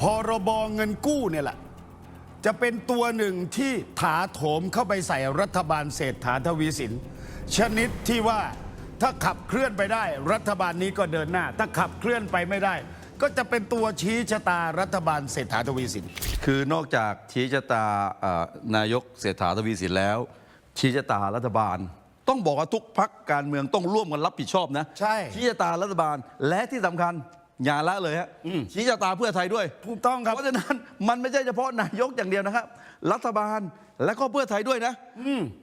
พรบเงินกู้เนี่ยแหละ จะเป็นตัวหนึ่งที่ถาโถมเข้าไปใส่รัฐบาลเศรษฐาทวีสิน ชนิดที่ว่าถ้าขับเคลื่อนไปได้ รัฐบาลนี้ก็เดินหน้า ถ้าขับเคลื่อนไปไม่ได้ ก็จะเป็นตัวชี้ชะตารัฐบาลเศรษฐาทวีสิน คือนอกจากชี้ชะตาเอ่อนายกเศรษฐาทวีสินแล้ว ชี้ชะตารัฐบาล ต้องบอกว่าทุกพักการเมืองต้องร่วมกันรับผิดชอบนะใช่ ชี้ชะตารัฐบาลและที่สำคัญ อย่าละเลยฮะชี้ชะตาเพื่อไทยด้วยถูกต้องครับเพราะฉะนั้นมันไม่ใช่เฉพาะนายกอย่างเดียวนะครับ รัฐบาลและก็เพื่อไทยด้วยนะ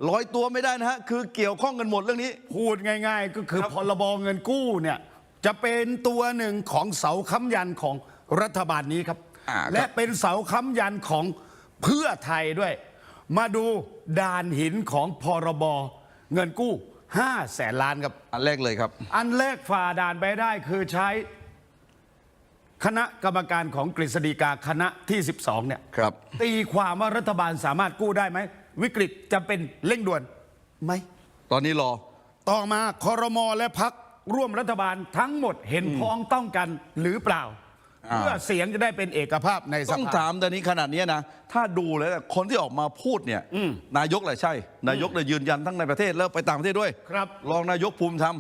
ลอยตัวไม่ได้นะฮะคือเกี่ยวข้องกันหมดเรื่องนี้ พูดง่าย ๆ ก็คือพรบเงินกู้เนี่ยจะเป็นตัวหนึ่งของเสาค้ำยันของรัฐบาลนี้ครับอ่าครับและเป็นเสาค้ำยันของเพื่อไทยด้วย มาดูด่านหินของพรบเงินกู้5แสนล้านครับ อันแรกเลยครับ อันแรกฝ่าด่านไปได้คือใช้ คณะกรรมการของกฤษฎีกาคณะที่ 12 เนี่ยครับ ตีความว่ารัฐบาลสามารถกู้ได้ไหม วิกฤตจะเป็นเร่งด่วนไหม ตอนนี้รอ ต่อมาคอรมอและพักร่วมรัฐบาลทั้งหมดเห็นพ้องต้องกันหรือเปล่า อ่า เพื่อเสียงจะได้เป็นเอกภาพในสต้องภา ถามตอนนี้ขนาดนี้นะ ถ้าดูแล้วเนี่ยคนที่ออกมาพูดเนี่ย นายกแหละใช่ นายกเนี่ยยืนยันทั้งในประเทศแล้วไปต่างประเทศด้วยครับ รองนายกภูมิธรรม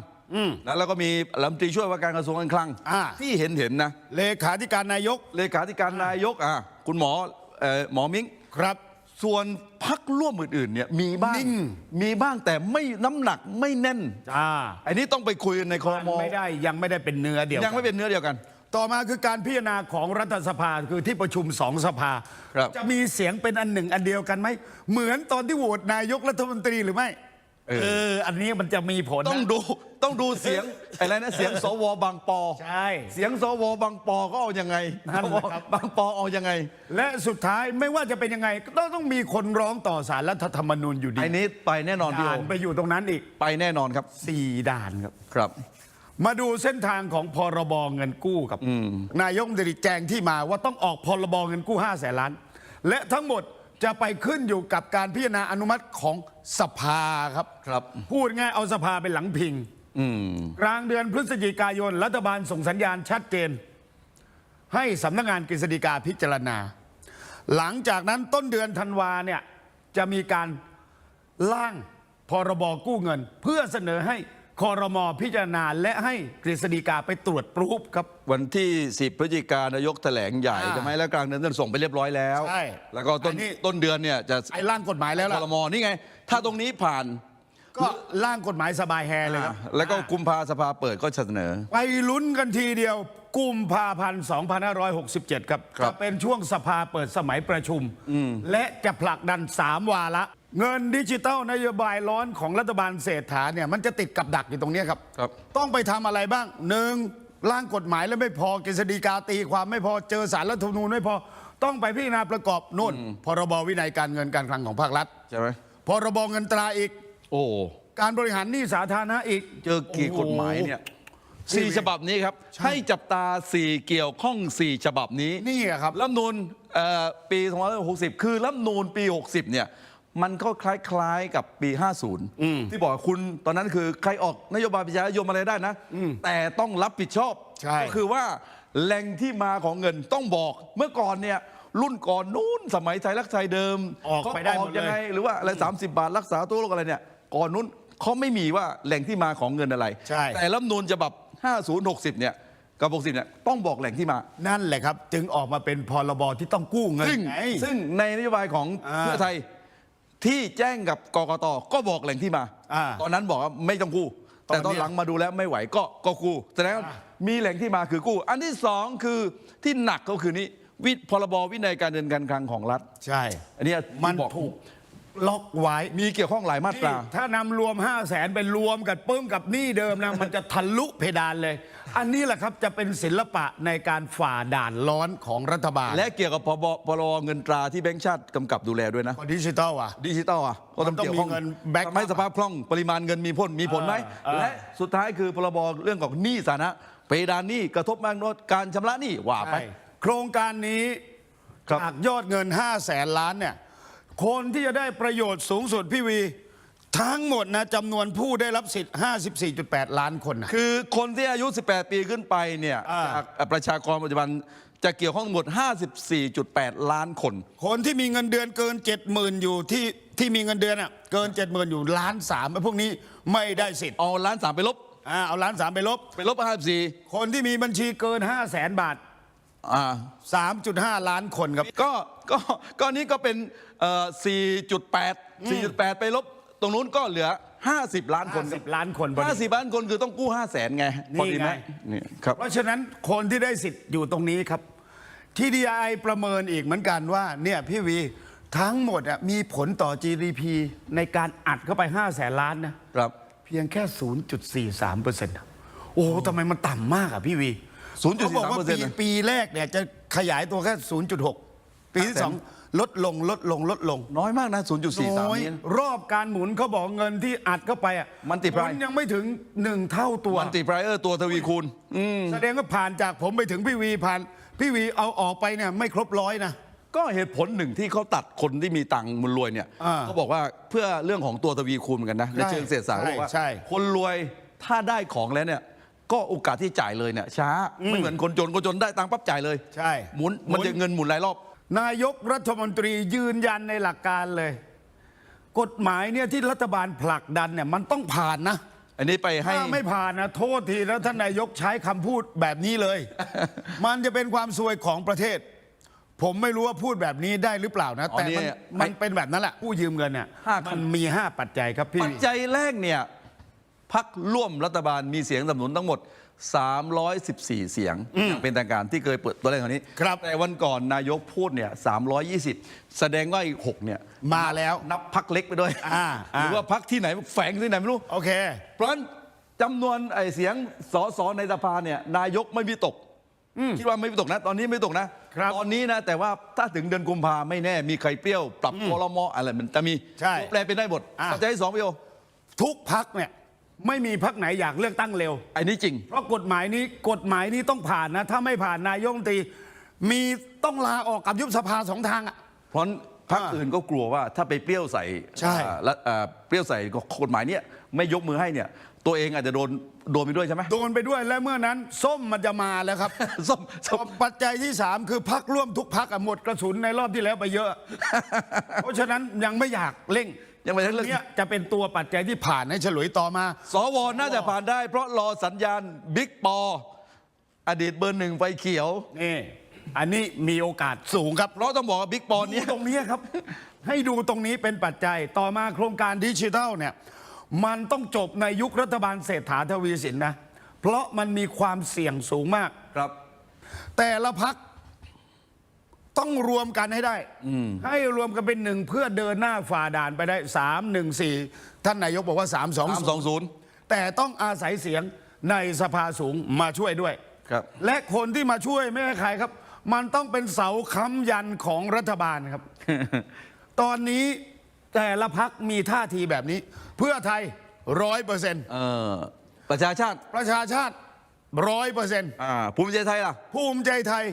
นะแล้วก็มีรัฐมนตรีช่วยว่าการกระทรวงการคลังอ่า ที่เห็นเห็นนะเลขาธิการนายกเลขาธิการนายกอะคุณหมอเอ่อหมอมิ้ง ครับ ส่วนพักร่วมอื่นๆเนี่ยมีบ้างนิ่ง มีบ้างแต่ไม่น้ำหนักไม่แน่นจ้าอันนี้ต้องไปคุยกันในคอรมอไม่ได้ยังไม่ได้เป็นเนื้อเดียวยังไม่เป็นเนื้อเดียวกัน ต่อมาคือการพิจารณาของรัฐสภาคือที่ประชุมสองสภา ครับ จะมีเสียงเป็นอันหนึ่งอันเดียวกันไหม เหมือนตอนที่โหวตนายกรัฐมนตรีหรือไม่ เออ เออ อันนี้มันจะมีผลนะต้องดูต้องดูเสียงอะไรนะเสียงสวบางปอ ใช่ เสียงสวบางปอก็เอายังไงนั่นแหละครับ บางปอเอายังไงและสุดท้ายไม่ว่าจะเป็นยังไงก็ต้องต้องมีคนร้องต่อสารรัฐธรรมนูญอยู่ดีไอ้นี้ไปแน่นอนพี่โอด่านไปอยู่ตรงนั้นอีกไปแน่นอนครับสี่ด่านครับ ครับ มาดูเส้นทางของพรบเงินกู้ครับนายกรัฐมนตรีแจงที่มาว่าต้องออกพรบเงินกู้5แสนล้าน และทั้งหมด จะไปขึ้นอยู่กับการพิจารณาอนุมัติของสภาครับ ครับ พูดง่ายเอาสภาเป็นหลังพิงอืมกลางเดือนพฤศจิกายน รัฐบาลส่งสัญญาณชัดเจน ให้สำนักงานกฤษฎีกาพิจารณา หลังจากนั้นต้นเดือนธันวาเนี่ยจะมีการร่างพรบกู้เงิน เพื่อเสนอให้ คอรมอพิจารณาและให้กฤษฎีกาไปตรวจปรูฟครับ วันที่ 10 พฤศจิกายนนายกแถลงใหญ่อ่าใช่ไหมแล้วกลางเดือนต้นส่งไปเรียบร้อยแล้ว ใช่แล้วก็ต้นอันนี้ ต้นเดือนเนี่ยจะไอ้ร่างกฎหมายแล้วคล่ะ อรมอนี่ไง ถ้าตรงนี้ผ่านก็ร่างกฎหมายสบายแฮเลยครับ แล้วก็กุมภาสภาเปิดก็เสนอ ไปลุ้นกันทีเดียวกุมภาพันธ์ 2567 ครับ ครับ จะเป็นช่วงสภาเปิดสมัยประชุม และจะผลักดัน 3 วาระ เงินดิจิตอลนโยบายร้อนของรัฐบาลเศรษฐาเนี่ยมันจะติดกับดักอยู่ตรงเนี้ยครับ ครับ ต้องไปทำอะไรบ้างหนึ่งร่างกฎหมายแล้วไม่พอกฤษฎีกาตีความไม่พอเจอสารรัฐธรรมนูญไม่พอต้องไปพิจารณาประกอบนู่นพรบวินัยการเงินการคลังของภาครัฐใช่ไหมพรบเงินตราอีก โอ้ การบริหารหนี้สาธารณะอีก เจอกี่กฎหมายเนี่ยโอ้โหสี่ฉบับนี้ครับ ให้จับตาสี่เกี่ยวข้องสี่ฉบับนี้นี่อะครับ รัฐธรรมนูลเอ่อปี 2560 คือรัฐธรรมนูลปี 60 เนี่ย มันก็คล้ายๆกับปี 50 ที่บอกว่าคุณตอนนั้นคือใครออกนโยบายประชานิยมอะไรได้นะ แต่ต้องรับผิดชอบ ใช่ ก็คือว่าแหล่งที่มาของเงินต้องบอกเมื่อก่อนเนี่ยรุ่นก่อนนู้นสมัยไทยรักไทยเดิมออกไปได้หมดเลย ยังไงหรือว่าอะไร30บาทรักษาตัวโรคอะไรเนี่ยก่อนนู้นเขาไม่มีว่าแหล่งที่มาของเงินอะไร ใช่ แต่รัฐธรรมนูลฉบับ5060เนี่ยกับ60เนี่ยต้องบอกแหล่งที่มา นั่นแหละครับ จึงออกมาเป็นพรบที่ต้องกู้เงินซึ่งไง ซึ่งในนโยบายของอ่าเพื่อไทย ที่แจ้งกับกกตก็บอกแหล่งที่มา อ่าตอนนั้นบอกว่าไม่ต้องกู้ ตอนแต่ตอนเนี้ยหลังมาดูแล้วไม่ไหวก็ก็กู้แสดงว่าอ่า มีแหล่งที่มาคือกู้ อันที่สองคือที่หนักก็คือนี้วิพรบวินัยการเงินการคลังของรัฐ ใช่ อันเนี้ยมันบอกถูก ล็อกไว้ มีเกี่ยวข้องหลายมาตรา ถ้านำรวม 5 0 0แสนเป็นรวมกับปึ้งกับหนี้เดิมนะ มันจะทะลุเพดานเลย อันนี้แหละครับจะเป็นศิลปะในการฝ่าด่านร้อนของรัฐบาลและเกี่ยวกับพบพรบเงินตราที่แบงก์ชาติกำกับดูแลด้วยนะก็ดิจิตอลอะ ดิจิตอลอะก็ต้องมันต้องเกี่ยวข้องมีเงิน back up ทำให้สภาพคล่องปริมาณเงินมีผลมีผลไหมเออ และสุดท้ายคือพรบเรื่องของหนี้สาธารณะเพดานหนี้กระทบมากน้อยการชำระหนี้ว่าไปใช่โครงการนี้ครับ จากยอดเงิน 5 0 0แสนล้านเนี่ย คนที่จะได้ประโยชน์สูงสุดพี่วี ทั้งหมดนะจำนวนผู้ได้รับสิทธิ์ 54.8 ล้านคนนะ คือคนที่อายุ 18 ปีขึ้นไปเนี่ยอ่า จากประชากรปัจจุบันจะเกี่ยวข้องทั้งหมด 54.8 ล้านคน คนที่มีเงินเดือนเกิน 70,000 อยู่ที่ที่มีเงินเดือนอะเกิน 70,000 อยู่ล้านสามไอ้พวกนี้ไม่ได้สิทธิ์เอาล้านสามไปลบ อ่าเอาล้านสามไปลบ ไปลบ54คนที่มีบัญชีเกิน 5 0 0แสนบาทอ่า3.5 ล้านคนครับ ก็ ก็ก็นี้ก็เป็นเอ่อ4.8 4.8 ไปลบ ตรงนู้นก็เหลือ 50 ล้านคนครับ50ล้านคนพอดี 50 ล้านคนคือต้องกู้ 5 0 0แสนไงนี่พอดีไหมไงนี่ครับ เพราะฉะนั้นคนที่ได้สิทธิ์อยู่ตรงนี้ครับ ที่ดีไอประเมินอีกเหมือนกันว่าเนี่ยพี่วีทั้งหมดอะมีผลต่อ GDP ในการอัดเข้าไป 5 แสนล้านนะครับ เพียงแค่ 0.43เปอร์เซ็นต์โอ้โหทำไมมันต่ำมากอะพี่วี0.43%เขาบอกว่าปีนะ ปีแรกเนี่ยจะขยายตัวแค่ 0.6 ปีที่สองลดลงลดลงลดลงน้อยมากนะ 0.43น้อยนี้รอบการหมุนเขาบอกเงินที่อัดเข้าไปอะ Multiply นยังไม่ถึงหนึ่งเท่าตัว มันติไพรเออร์ตัวทวีคูณแสดงว่าผ่านจากผมไปถึงพี่วีผ่าน พี่วีเอาออกไปเนี่ยไม่ครบร้อยนะ ก็เหตุผลหนึ่งที่เขาตัดคนที่มีตังค์มันรวยเนี่ยอ่าเขาบอกว่าเพื่อเรื่องของตัวทวีคูณเหมือนกันนะในใช่เชิงเศรษฐศาสตร์ใช่เขาบอกว่าใช่ คนรวยถ้าได้ของแล้วเนี่ย ก็โอกาสที่จ่ายเลยเนี่ยช้าไม่เหมือนคนจนคนจนได้ตังค์ปั๊บจ่ายเลย ใช่หมุนมันจะเงินหมุนหลายรอบ นายกรัฐมนตรียืนยันในหลักการเลย กฎหมายเนี่ยที่รัฐบาลผลักดันเนี่ยมันต้องผ่านนะ อันนี้ไปให้ ถ้าไม่ผ่านนะโทษทีแล้วท่านนายกใช้คำพูดแบบนี้เลย มันจะเป็นความซวยของประเทศ ผมไม่รู้ว่าพูดแบบนี้ได้หรือเปล่านะอ๋อแต่มันเนี่ยมันเป็นแบบนั้นแหละผู้ยืมเงินเนี่ยห้ามันมีห้าปัจจัยครับพี่ ปัจจัยแรกเนี่ยพักร่วมรัฐบาลมีเสียงสนับสนุนทั้งหมด 314 เสียงอย่างเป็นทางการที่เคยเปิดตัวเลขคนนี้ครับแต่วันก่อนนายกพูดเนี่ย 320 แสดงว่าอีก 6 เนี่ย มาแล้วนับพักเล็กไปด้วยอ่าหรือว่าพักที่ไหนแฝงที่ไหนไม่รู้ โอเค เพราะฉะนั้นจำนวนไอ้เสียงสสในสภาเนี่ยนายกไม่มีตกคิดว่าไม่มีตกนะ ตอนนี้ไม่ตกนะครับตอนนี้นะ แต่ว่าถ้าถึงเดือนกุมภาไม่แน่ มีใครเปรี้ยว ปรับคอรมออะไรมันจะมีใช่แปลเป็นได้หมดอะปัจจัยที่สองพี่โอทุกพักเนี่ย ไม่มีพักไหนอยากเลือกตั้งเร็วไอ้นี่จริง เพราะกฎหมายนี้กฎหมายนี้ต้องผ่านนะ ถ้าไม่ผ่านนายกรัฐมนตรีมีต้องลาออกกับยุบสภาสองทางอะเพราะพรรคอ่าอื่นก็กลัวว่าถ้าไปเปรี้ยวใส่ใช่ อ่าและอ่าเปรี้ยวใส่กฎหมายเนี้ยไม่ยกมือให้เนี่ยตัวเองอาจจะโดนโดนไปด้วยใช่ไหมโดนไปด้วยและเมื่อนั้นส้มมันจะมาแล้วครับ ส้มส้ม ปัจจัยที่ 3 คือพักร่วมทุกพักหมดกระสุนในรอบที่แล้วไปเยอะ เพราะฉะนั้นยังไม่อยากเร่ง ยังไม่ได้เรื่อง เนี้ยจะเป็นตัวปัจจัยที่ผ่านให้ฉลุยต่อมา สวน่าจะผ่านได้ เพราะรอสัญญาณบิ๊กปอ อดีตเบอร์หนึ่งไฟเขียว นี่ อันนี้มีโอกาสสูงครับ เพราะต้องบอกว่าบิ๊กปอดูเนี้ยตรงนี้ครับ ให้ดูตรงนี้เป็นปัจจัยต่อมาโครงการดิจิทัลเนี่ยมันต้องจบในยุครัฐบาลเศรษฐาทวีสินนะ เพราะมันมีความเสี่ยงสูงมาก ครับ แต่ละพัก ต้องรวมกันให้ได้ ให้รวมกันเป็นหนึ่งเพื่อเดินหน้าฝ่าด่านไปได้สามหนึ่งสี่ท่านนายกบอกว่าสามสองสามสองศูนย์แต่ต้องอาศัยเสียงในสภาสูงมาช่วยด้วยครับ และคนที่มาช่วยไม่ใช่ใครครับ มันต้องเป็นเสาค้ำยันของรัฐบาลครับ ตอนนี้แต่ละพักมีท่าทีแบบนี้ เพื่อไทยร้อยเปอร์เซ็นต์เออประชาชาติประชาชาติ ร้อยเปอร์เซ็นต์อ่าภูมิใจไทยล่ะ ภูมิใจไทย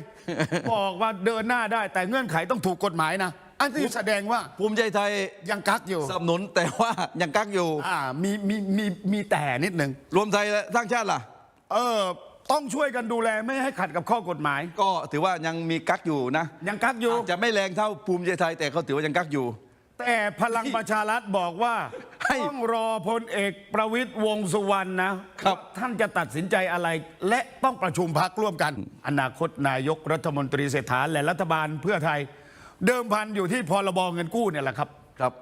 บอกว่าเดินหน้าได้ แต่เงื่อนไขต้องถูกกฎหมายนะ อันนี้แสดงว่าภูมิใจไทยยังกักอยู่ สนับสนุนแต่ว่ายังกักอยู่ อ่ามีมีมีมีแต่นิดหนึ่งรวมไทยและสร้างชาติล่ะ เออต้องช่วยกันดูแลไม่ให้ขัดกับข้อกฎหมาย ก็ถือว่ายังมีกักอยู่นะยังกักอยู่ อาจจะไม่แรงเท่าภูมิใจไทย แต่เขาถือว่ายังกักอยู่ แต่พลังประชารัฐบอกว่า ให้ต้องรอพลเอกประวิตยวงษ์สุวรรณนะครับท่านจะตัดสินใจอะไร และต้องประชุมพักร่วมกัน อนาคตนายกรัฐมนตรีเศรษฐาและรัฐบาลเพื่อไทย เดิมพันอยู่ที่พรบเงินกู้เนี่ยแหละครับ ครับ